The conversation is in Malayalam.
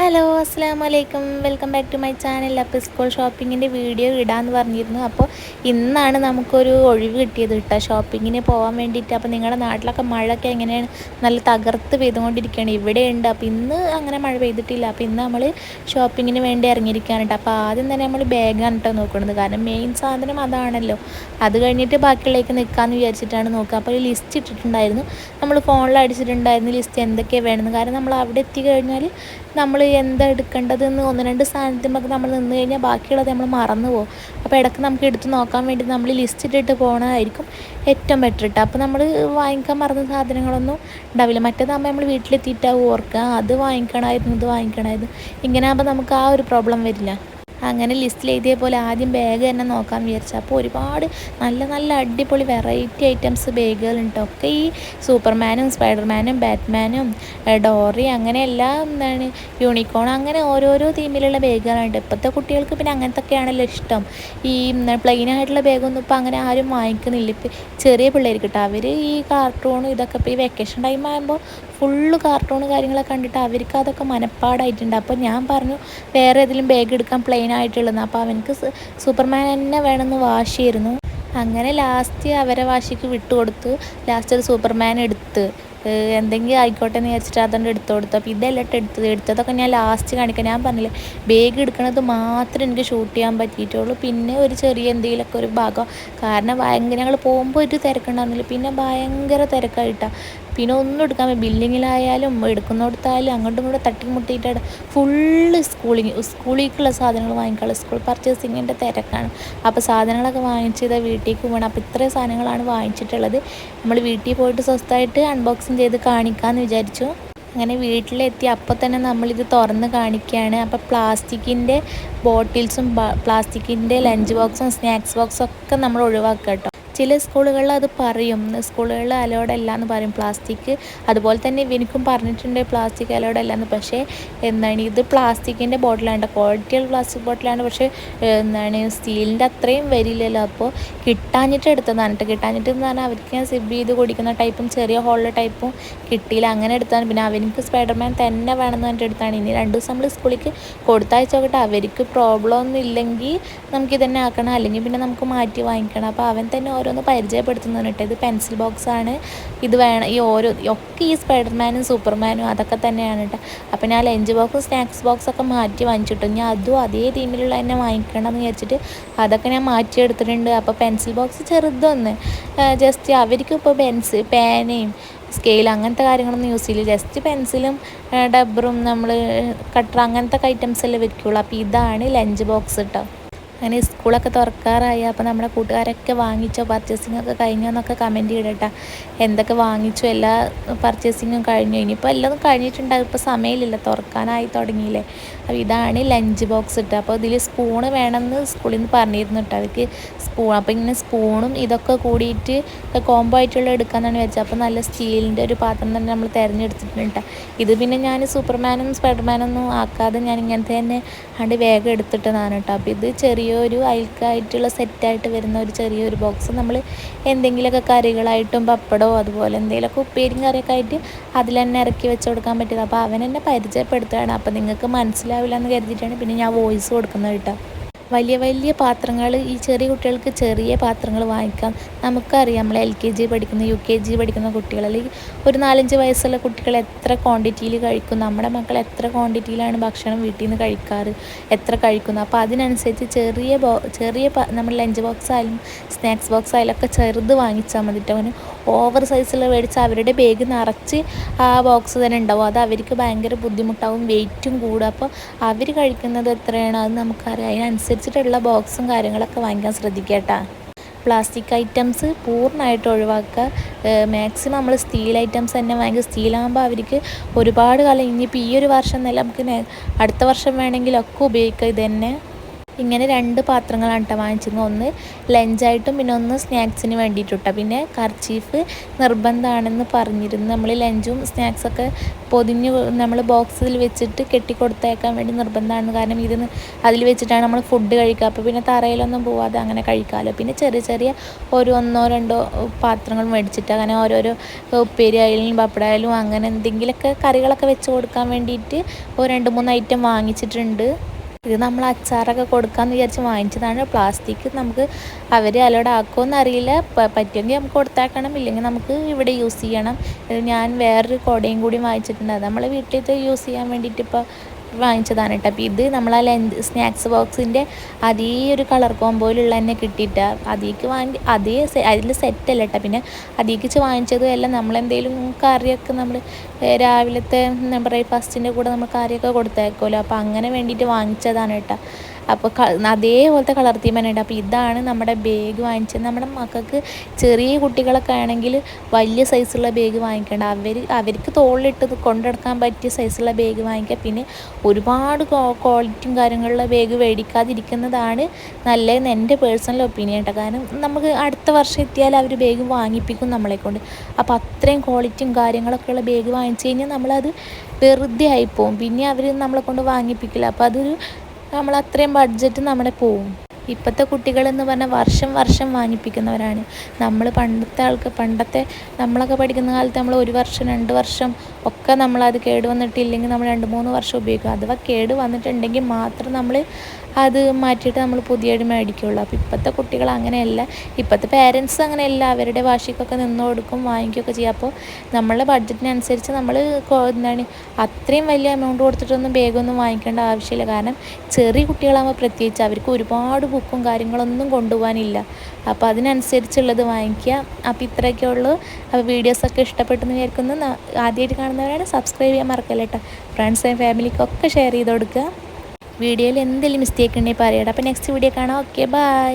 ഹലോ അസ്സാം വലൈക്കും welcome back to my channel. അപ്പോൾ സ്കൂൾ ഷോപ്പിങ്ങിന്റെ വീഡിയോ ഇടാമെന്ന് പറഞ്ഞിരുന്നു. അപ്പോൾ ഇന്നാണ് നമുക്കൊരു ഒഴിവ് കിട്ടിയത് കേട്ടോ. ഷോപ്പിങ്ങിന് പോകാൻ വേണ്ടിയിട്ട്. അപ്പോൾ നിങ്ങളുടെ നാട്ടിലൊക്കെ മഴയൊക്കെ എങ്ങനെയാണ്? നല്ല തകർത്ത് പെയ്തുകൊണ്ടിരിക്കുകയാണ് ഇവിടെ ഉണ്ട് അപ്പോൾ ഇന്ന് അങ്ങനെ മഴ പെയ്തിട്ടില്ല. അപ്പോൾ ഇന്ന് നമ്മൾ ഷോപ്പിങ്ങിന് വേണ്ടി ഇറങ്ങിയിരിക്കുകയാണ് കേട്ടോ. അപ്പോൾ ആദ്യം തന്നെ നമ്മൾ ബാഗാണ് കേട്ടോ നോക്കുന്നത്. കാരണം മെയിൻ സാധനം അതാണല്ലോ. അത് കഴിഞ്ഞിട്ട് ബാക്കിയുള്ളേക്ക് നിൽക്കാമെന്ന് വിചാരിച്ചിട്ടാണ് നോക്കുക. അപ്പോൾ ഒരു ലിസ്റ്റ് ഇട്ടിട്ടുണ്ടായിരുന്നു. നമ്മൾ ഫോണിൽ അടിച്ചിട്ടുണ്ടായിരുന്നു ലിസ്റ്റ് എന്തൊക്കെയാണ് വേണമെന്ന് കാരണം നമ്മൾ അവിടെ എത്തി കഴിഞ്ഞാൽ നമ്മൾ എന്താ എടുക്കേണ്ടതെന്ന് ഒന്ന് രണ്ട് സാധനത്തിനൊക്കെ നമ്മൾ നിന്ന് കഴിഞ്ഞാൽ ബാക്കിയുള്ളത് നമ്മൾ മറന്നു പോകും. അപ്പോൾ ഇടയ്ക്ക് നമുക്ക് എടുത്ത് നോക്കാൻ വേണ്ടി നമ്മൾ ലിസ്റ്റ് ഇട്ടിട്ട് പോകണതായിരിക്കും ഏറ്റവും ബെറ്റർ ഇട്ട് അപ്പോൾ നമ്മൾ വാങ്ങിക്കാൻ മറന്ന സാധനങ്ങളൊന്നും ഉണ്ടാവില്ല. മറ്റേതാകുമ്പോൾ നമ്മൾ വീട്ടിലെത്തിയിട്ടാവും ഓർക്കുക അത് വാങ്ങിക്കണമായിരുന്നു ഇത് വാങ്ങിക്കണമായിരുന്നു. ഇങ്ങനെ ആകുമ്പോൾ നമുക്ക് ആ ഒരു പ്രോബ്ലം വരില്ല. അങ്ങനെ ലിസ്റ്റിൽ എഴുതിയ പോലെ ആദ്യം ബാഗ് തന്നെ നോക്കാൻ വിചാരിച്ചു. അപ്പോൾ ഒരുപാട് നല്ല നല്ല അടിപൊളി വെറൈറ്റി ഐറ്റംസ് ബാഗുകളുണ്ട് ഒക്കെ ഈ സൂപ്പർമാനും സ്പൈഡർമാനും ബാറ്റ്മാനും ഡോറി അങ്ങനെ എല്ലാം എന്താണ് യൂണിക്കോൺ അങ്ങനെ ഓരോരോ തീമിലുള്ള ബാഗുകളുണ്ട് ഇപ്പോഴത്തെ കുട്ടികൾക്ക് പിന്നെ അങ്ങനത്തൊക്കെയാണല്ലോ ഇഷ്ടം. ഈ പ്ലെയിൻ ആയിട്ടുള്ള ബാഗൊന്നും ഇപ്പോൾ അങ്ങനെ ആരും വാങ്ങിക്കുന്നില്ല. ഇപ്പം ചെറിയ പിള്ളേർക്ക് കേട്ടോ അവർ ഈ കാർട്ടൂൺ ഇതൊക്കെ ഇപ്പോൾ ഈ വെക്കേഷൻ ടൈം ആകുമ്പോൾ ഫുള്ള് കാർട്ടൂൺ കാര്യങ്ങളൊക്കെ കണ്ടിട്ട് അവർക്ക് അതൊക്കെ മനപ്പാടായിട്ടുണ്ട്. അപ്പോൾ ഞാൻ പറഞ്ഞു വേറെ ഏതെങ്കിലും ബാഗ് എടുക്കാൻ പ്ലെയിൻ ആയിട്ടുള്ളതെന്ന്. അപ്പോൾ അവനക്ക് സൂപ്പർമാൻ തന്നെ വേണമെന്ന് വാശിയായിരുന്നു. അങ്ങനെ ലാസ്റ്റ് അവരെ വാശിക്ക് വിട്ടുകൊടുത്തു ലാസ്റ്റ് ഒരു സൂപ്പർമാൻ എടുത്ത്. എന്തെങ്കിലും ആയിക്കോട്ടെ എന്ന് വിചാരിച്ചിട്ട് അതുകൊണ്ട് എടുത്തു കൊടുത്തു. അപ്പോൾ ഇതല്ല എടുത്തത് എടുത്തതൊക്കെ ഞാൻ ലാസ്റ്റ് കാണിക്കാം. ഞാൻ പറഞ്ഞില്ലേ ബാഗ് എടുക്കണത് മാത്രം എനിക്ക് ഷൂട്ട് ചെയ്യാൻ പറ്റിയിട്ടുള്ളൂ. പിന്നെ ഒരു ചെറിയ എന്തെങ്കിലുമൊക്കെ ഒരു ഭാഗം. കാരണം ഭയങ്കര ഞങ്ങൾ പോകുമ്പോൾ ഒരു തിരക്കുണ്ടായിരുന്നില്ല. പിന്നെ ഭയങ്കര തിരക്കായിട്ടാണ് പിന്നെ ഒന്നും എടുക്കാൻ ബില്ലിങ്ങിലായാലും എടുക്കുന്നിടത്തായാലും അങ്ങോട്ടും ഇങ്ങോട്ടും തട്ടിമുട്ടിയിട്ട് ഫുള്ള് സ്കൂളിങ് സ്കൂളിലേക്കുള്ള സാധനങ്ങൾ വാങ്ങിക്കാനുള്ള സ്കൂൾ പർച്ചേസിങ്ങിന്റെ തിരക്കാണ്. അപ്പോൾ സാധനങ്ങളൊക്കെ വാങ്ങിച്ചത് വീട്ടിലേക്ക് പോകണം അപ്പോൾ ഇത്രയും സാധനങ്ങളാണ് വാങ്ങിച്ചിട്ടുള്ളത്. നമ്മൾ വീട്ടിൽ പോയിട്ട് സ്വസ്ഥമായിട്ട് അൺബോക്സിങ് ചെയ്ത് കാണിക്കാമെന്ന് വിചാരിച്ചു. അങ്ങനെ വീട്ടിലെത്തി. അപ്പോൾ തന്നെ നമ്മളിത് തുറന്ന് കാണിക്കുകയാണ് അപ്പോൾ പ്ലാസ്റ്റിക്കിന്റെ ബോട്ടിൽസും പ്ലാസ്റ്റിക്കിന്റെ ലഞ്ച് ബോക്സും സ്നാക്സ് ബോക്സും ഒക്കെ നമ്മൾ ഒഴിവാക്കുക കേട്ടോ. ചില സ്കൂളുകളിൽ അത് പറയും. സ്കൂളുകളിൽ അലോഡ് അല്ല എന്ന് പറയും. പ്ലാസ്റ്റിക് അതുപോലെ തന്നെ എനിക്കും പറഞ്ഞിട്ടുണ്ട് പ്ലാസ്റ്റിക് അലോഡ് അല്ല എന്ന്. പക്ഷേ എന്താണ് ഇത് പ്ലാസ്റ്റിക്കിന്റെ ബോട്ടിലാണ് ക്വാളിറ്റിയുള്ള പ്ലാസ്റ്റിക് ബോട്ടിലാണ് പക്ഷേ എന്താണ് സ്റ്റീലിന്റെ അത്രയും വരില്ലല്ലോ. അപ്പോൾ കിട്ടാഞ്ഞിട്ട് എടുത്തതാണ് കേട്ടോ കിട്ടാഞ്ഞിട്ട് എന്ന് പറഞ്ഞാൽ അവർക്ക് ഞാൻ സിബ് ചെയ്ത് കുടിക്കുന്ന ടൈപ്പും ചെറിയ ഹോളിലെ ടൈപ്പും കിട്ടിയില്ല. അങ്ങനെ എടുത്താണ് പിന്നെ അവർക്ക് സ്പൈഡർമാൻ തന്നെ വേണമെന്ന് പറഞ്ഞിട്ട് എടുത്താണ്. ഇനി രണ്ട് ദിവസം നമ്മൾ സ്കൂളിലേക്ക് കൊടുത്തയച്ച് നോക്കട്ടെ. അവർക്ക് പ്രോബ്ലം ഒന്നും ഇല്ലെങ്കിൽ നമുക്ക് ഇതന്നെ ആക്കണം. അല്ലെങ്കിൽ പിന്നെ നമുക്ക് മാറ്റി വാങ്ങിക്കണം. അപ്പോൾ അവൻ തന്നെ ഓരോ ഓരോന്ന് പരിചയപ്പെടുത്തുന്നു കേട്ടോ ഇത് പെൻസിൽ ബോക്സ് ആണ്. ഇത് വേണം ഈ ഓരോ ഒക്കെ ഈ സ്പൈഡർമാനും സൂപ്പർമാനും അതൊക്കെ തന്നെയാണ് കേട്ടോ അപ്പം ഞാൻ ലഞ്ച് ബോക്സും സ്നാക്സ് ബോക്സൊക്കെ മാറ്റി വാങ്ങിച്ചിട്ടു. ഞാൻ അതും അതേ തീമിലുള്ള തന്നെ വാങ്ങിക്കണം എന്ന് വിചാരിച്ചിട്ട് അതൊക്കെ ഞാൻ മാറ്റി എടുത്തിട്ടുണ്ട് അപ്പോൾ പെൻസിൽ ബോക്സ് ചെറുതൊന്ന് ജസ്റ്റ് അവർക്ക് ഇപ്പോൾ പെൻസ് പേനയും സ്കെയിൽ അങ്ങനത്തെ കാര്യങ്ങളൊന്നും യൂസ് ചെയ്യില്ല. ജസ്റ്റ് പെൻസിലും ഡബ്ബറും നമ്മൾ കട്ടർ അങ്ങനത്തെ ഐറ്റംസ് അല്ലേ വെക്കുള്ളൂ. അപ്പോൾ ഇതാണ് ലഞ്ച് ബോക്സ് കേട്ടോ അങ്ങനെ സ്കൂളൊക്കെ തുറക്കാറായി. അപ്പോൾ നമ്മുടെ കൂട്ടുകാരൊക്കെ വാങ്ങിച്ചോ? പർച്ചേസിംഗ് ഒക്കെ കഴിഞ്ഞോ എന്നൊക്കെ കമന്റ് ചെയ്യട്ടെ എന്തൊക്കെ വാങ്ങിച്ചു? എല്ലാ പർച്ചേസിങ്ങും കഴിഞ്ഞു. ഇനിയിപ്പോൾ എല്ലാം കഴിഞ്ഞിട്ടുണ്ടാകും ഇപ്പോൾ സമയമില്ലല്ലോ. തുറക്കാനായി തുടങ്ങിയില്ലേ. അപ്പോൾ ഇതാണ് ലഞ്ച് ബോക്സ് ഇട്ട് അപ്പോൾ ഇതിൽ സ്പൂണ് വേണമെന്ന് സ്കൂളിൽ നിന്ന് പറഞ്ഞിരുന്നു കേട്ടോ അവർക്ക് സ്പൂൺ അപ്പോൾ ഇങ്ങനെ സ്പൂണും ഇതൊക്കെ കൂടിയിട്ട് കോംബോ ആയിട്ടുള്ള എടുക്കാമെന്നാണ് വെച്ചത് അപ്പോൾ നല്ല സ്റ്റീലിന്റെ ഒരു പാത്രം തന്നെ നമ്മൾ തിരഞ്ഞെടുത്തിട്ടുണ്ട് ഇത് പിന്നെ ഞാൻ സൂപ്പർമാനും സ്പൈഡർമാനൊന്നും ആക്കാതെ ഞാൻ ഇങ്ങനത്തെ തന്നെ അണ്ട് വേഗം എടുത്തിട്ടതാണ് കേട്ടോ അപ്പോൾ ഇത് ചെറിയ ചെറിയൊരു അയൽക്കായിട്ടുള്ള സെറ്റായിട്ട് വരുന്ന ഒരു ചെറിയൊരു ബോക്സ് നമ്മൾ എന്തെങ്കിലുമൊക്കെ കറികളായിട്ടും പപ്പടമോ അതുപോലെ എന്തെങ്കിലുമൊക്കെ ഉപ്പേരിയും കറിയൊക്കെ ആയിട്ട് അതിൽ തന്നെ ഇറക്കി വെച്ച് കൊടുക്കാൻ പറ്റിയത്. അപ്പോൾ അവൻ എന്നെ പരിചയപ്പെടുത്തുകയാണ്. അപ്പോൾ നിങ്ങൾക്ക് മനസ്സിലാവില്ല എന്ന് കരുതിയിട്ടാണ് പിന്നെ ഞാൻ വോയിസ് കൊടുക്കുന്നത് കേട്ടോ. വലിയ വലിയ പാത്രങ്ങൾ ഈ ചെറിയ കുട്ടികൾക്ക് ചെറിയ പാത്രങ്ങൾ വാങ്ങിക്കാം. നമുക്കറിയാം നമ്മൾ എൽ കെ ജി പഠിക്കുന്ന യു കെ ജി പഠിക്കുന്ന കുട്ടികൾ അല്ലെങ്കിൽ ഒരു നാലഞ്ച് വയസ്സുള്ള കുട്ടികൾ എത്ര ക്വാണ്ടിറ്റിയിൽ കഴിക്കും. നമ്മുടെ മക്കൾ എത്ര ക്വാണ്ടിറ്റിയിലാണ് ഭക്ഷണം വീട്ടിൽ നിന്ന് കഴിക്കാറ് എത്ര കഴിക്കുന്നു. അപ്പോൾ അതിനനുസരിച്ച് ചെറിയ ബോ ചെറിയ നമ്മൾ ലഞ്ച് ബോക്സ് ആയാലും സ്നാക്സ് ബോക്സ് ആയാലും ഒക്കെ ചെറുത് വാങ്ങിച്ചാൽ മതിട്ട് അവന് ഓവർ സൈസിൽ മേടിച്ച് അവരുടെ ബാഗ് നിറച്ച് ആ ബോക്സ് തന്നെ ഉണ്ടാവും. അത് അവർക്ക് ഭയങ്കര ബുദ്ധിമുട്ടാവും വെയിറ്റും കൂടും. അപ്പോൾ അവർ കഴിക്കുന്നത് എത്രയാണ് അത് നമുക്കറിയാം. അതിനനുസരിച്ച് വെച്ചിട്ടുള്ള ബോക്സും കാര്യങ്ങളൊക്കെ വാങ്ങിക്കാൻ ശ്രദ്ധിക്കുക പ്ലാസ്റ്റിക് ഐറ്റംസ് പൂർണമായിട്ട് ഒഴിവാക്കുക. മാക്സിമം നമ്മൾ സ്റ്റീൽ ഐറ്റംസ് തന്നെ വാങ്ങിക്കുക. സ്റ്റീലാകുമ്പോൾ അവർക്ക് ഒരുപാട് കാലം ഇനിയിപ്പോൾ ഈ ഒരു വർഷം എന്നല്ല നമുക്ക് അടുത്ത വർഷം വേണമെങ്കിലൊക്കെ ഉപയോഗിക്കുക ഇത് തന്നെ ഇങ്ങനെ രണ്ട് പാത്രങ്ങളാണ് കേട്ടോ വാങ്ങിച്ചത് ഒന്ന് ലഞ്ചായിട്ടും പിന്നെ ഒന്ന് സ്നാക്സിന് വേണ്ടിയിട്ടോ പിന്നെ കർച്ചീഫ് നിർബന്ധമാണെന്ന് പറഞ്ഞിരുന്നു. നമ്മൾ ലഞ്ചും സ്നാക്സൊക്കെ പൊതിഞ്ഞ് നമ്മൾ ബോക്സിൽ വെച്ചിട്ട് കെട്ടിക്കൊടുത്തേക്കാൻ വേണ്ടി നിർബന്ധമാണ്. കാരണം ഇത് അതിൽ വെച്ചിട്ടാണ് നമ്മൾ ഫുഡ് കഴിക്കുക. അപ്പോൾ പിന്നെ തറയിലൊന്നും പോവാതെ അങ്ങനെ കഴിക്കാമല്ലോ. പിന്നെ ചെറിയ ചെറിയ ഒരു ഒന്നോ രണ്ടോ പാത്രങ്ങൾ മേടിച്ചിട്ട് അങ്ങനെ ഓരോരോ ഉപ്പേരി ആയാലും പപ്പടായാലും അങ്ങനെ എന്തെങ്കിലുമൊക്കെ കറികളൊക്കെ വെച്ച് കൊടുക്കാൻ വേണ്ടിയിട്ട് ഒരു രണ്ട് മൂന്ന് ഐറ്റം വാങ്ങിച്ചിട്ടുണ്ട്. ഇത് നമ്മൾ അച്ചാറൊക്കെ കൊടുക്കാമെന്ന് വിചാരിച്ച് വാങ്ങിച്ചതാണ്. പ്ലാസ്റ്റിക് നമുക്ക് അവർ അലോഡ് ആക്കുമെന്ന് അറിയില്ല പറ്റുമെങ്കിൽ നമുക്ക് കൊടുത്താക്കണം. ഇല്ലെങ്കിൽ നമുക്ക് ഇവിടെ യൂസ് ചെയ്യണം. ഞാൻ വേറൊരു കുടയും കൂടി വാങ്ങിച്ചിട്ടുണ്ട്. അത് നമ്മൾ വീട്ടിലത്തെ യൂസ് ചെയ്യാൻ വേണ്ടിയിട്ട് ഇപ്പോൾ വാങ്ങിച്ചതാണ് കേട്ടോ അപ്പോൾ ഇത് നമ്മൾ ആ സ്നാക്സ് ബോക്സിന്റെ അതേ ഒരു കളർ കോമ്പോയിലുള്ള തന്നെ കിട്ടിയിട്ട്. അതിലേക്ക് വാങ്ങി അതേ അതിൽ സെറ്റല്ല കേട്ടോ പിന്നെ അതിലേക്ക് വാങ്ങിച്ചതും എല്ലാം നമ്മളെന്തെങ്കിലും കറിയൊക്കെ നമ്മൾ രാവിലത്തെ ബ്രേക്ക്ഫാസ്റ്റിന്റെ കൂടെ നമ്മൾ കറിയൊക്കെ കൊടുത്തേക്കുമല്ലോ അപ്പോൾ അങ്ങനെ വേണ്ടിയിട്ട് വാങ്ങിച്ചതാണ് കേട്ടോ അപ്പോൾ അതേപോലത്തെ കളർ തീം തന്നെ ഉണ്ട്. അപ്പോൾ ഇതാണ് നമ്മുടെ ബാഗ് വാങ്ങിച്ചത്. നമ്മുടെ മക്കൾക്ക് ചെറിയ കുട്ടികളൊക്കെ ആണെങ്കിൽ വലിയ സൈസുള്ള ബാഗ് വാങ്ങിക്കേണ്ട. അവർ അവർക്ക് തോളിലിട്ട് കൊണ്ടെടുക്കാൻ പറ്റിയ സൈസുള്ള ബാഗ് വാങ്ങിക്കുക. പിന്നെ ഒരുപാട് ക്വാളിറ്റിയും കാര്യങ്ങളുള്ള ബാഗ് മേടിക്കാതിരിക്കുന്നതാണ് നല്ലതെന്ന് എന്റെ പേഴ്സണൽ ഒപ്പീനിയൻ കേട്ടോ. കാരണം നമുക്ക് അടുത്ത വർഷം എത്തിയാൽ അവർ ബാഗ് വാങ്ങിപ്പിക്കും നമ്മളെ കൊണ്ട് അപ്പോൾ അത്രയും ക്വാളിറ്റിയും കാര്യങ്ങളൊക്കെ ഉള്ള ബാഗ് വാങ്ങിച്ചു കഴിഞ്ഞാൽ നമ്മളത് വെറുതെ ആയിപ്പോവും. പിന്നെ അവർ നമ്മളെ കൊണ്ട് വാങ്ങിപ്പിക്കില്ല. അപ്പോൾ അതൊരു നമ്മൾ അത്രയും ബഡ്ജറ്റ് നമ്മുടെ പോവും. ഇപ്പോഴത്തെ കുട്ടികളെന്ന് പറഞ്ഞാൽ വർഷം വർഷം വാങ്ങിപ്പിക്കുന്നവരാണ്. നമ്മൾ പണ്ടത്തെ ആൾക്ക് പണ്ടത്തെ നമ്മളൊക്കെ പഠിക്കുന്ന കാലത്ത് നമ്മൾ ഒരു വർഷം രണ്ട് വർഷം ഒക്കെ നമ്മളത് കേട് വന്നിട്ടില്ലെങ്കിൽ നമ്മൾ രണ്ട് മൂന്ന് വർഷം ഉപയോഗിക്കും. അഥവാ കേട് വന്നിട്ടുണ്ടെങ്കിൽ മാത്രം നമ്മൾ അത് മാറ്റിയിട്ട് നമ്മൾ പുതിയത് മേടിക്കുള്ളൂ. അപ്പോൾ ഇപ്പോഴത്തെ കുട്ടികൾ അങ്ങനെയല്ല. ഇപ്പോഴത്തെ പേരൻസ് അങ്ങനെയല്ല അവരുടെ വാശിക്കൊക്കെ നിന്ന് കൊടുക്കും വാങ്ങിക്കുകയൊക്കെ ചെയ്യും. അപ്പോൾ നമ്മളുടെ ബഡ്ജറ്റിനനുസരിച്ച് നമ്മൾ എന്താണ് അത്രയും വലിയ എമൗണ്ട് കൊടുത്തിട്ടൊന്നും വേഗമൊന്നും വാങ്ങിക്കേണ്ട ആവശ്യമില്ല. കാരണം ചെറിയ കുട്ടികളാകുമ്പോൾ പ്രത്യേകിച്ച് അവർക്ക് ഒരുപാട് ബുക്കും കാര്യങ്ങളൊന്നും കൊണ്ടുപോകാനില്ല. അപ്പോൾ അതിനനുസരിച്ചുള്ളത് വാങ്ങിക്കുക. അപ്പോൾ ഇത്രയൊക്കെ ഉള്ളൂ. അപ്പോൾ വീഡിയോസൊക്കെ ഇഷ്ടപ്പെട്ടെന്ന് വിചാരിക്കുന്നു. ആദ്യമായിട്ട് കാണുന്നവരാണ് സബ്സ്ക്രൈബ് ചെയ്യാൻ മറക്കല്ല കേട്ടോ ഫ്രണ്ട്സ് ഫാമിലിക്കൊക്കെ ഷെയർ ചെയ്ത് കൊടുക്കുക. വീഡിയോയിൽ എന്തെങ്കിലും മിസ്റ്റേക്ക് ഉണ്ടെങ്കിൽ പറയട്ടെ അപ്പോൾ നെക്സ്റ്റ് വീഡിയോ കാണാം. Okay bye